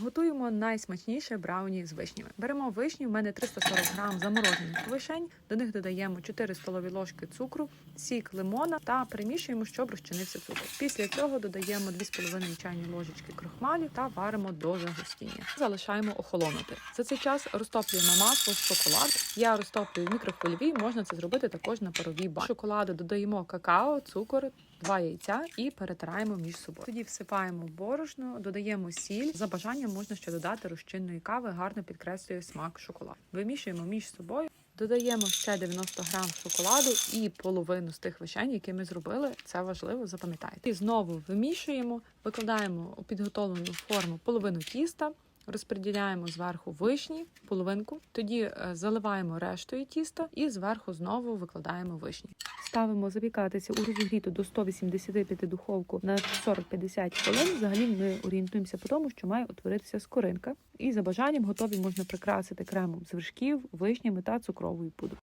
Готуємо найсмачніше брауні з вишнями. Беремо вишні, в мене 340 грам заморожених вишень. До них додаємо 4 столові ложки цукру, сік лимона та перемішуємо, щоб розчинився цукор. Після цього додаємо 2,5 чайні ложечки крохмалю та варимо до загустіння. Залишаємо охолонути. За цей час розтоплюємо масло, шоколад. Я розтоплюю в мікрохвильовій, можна це зробити також на паровій бані. Шоколаду додаємо какао, цукор, два яйця і перетираємо між собою. Тоді всипаємо борошно, додаємо сіль. За бажанням можна ще додати розчинної кави, гарно підкреслює смак шоколаду. Вимішуємо між собою. Додаємо ще 90 грам шоколаду і половину з тих вишень, які ми зробили. Це важливо, запам'ятайте. І знову вимішуємо, викладаємо у підготовлену форму половину тіста. Розподіляємо зверху вишні, половинку, тоді е, заливаємо рештою тіста і зверху знову викладаємо вишні. Ставимо запікатися у розігріту до 185 духовку на 40-50 хвилин. Взагалі ми орієнтуємося по тому, що має утворитися скоринка. І за бажанням готові можна прикрасити кремом з вершків, вишнями та цукровою пудрою.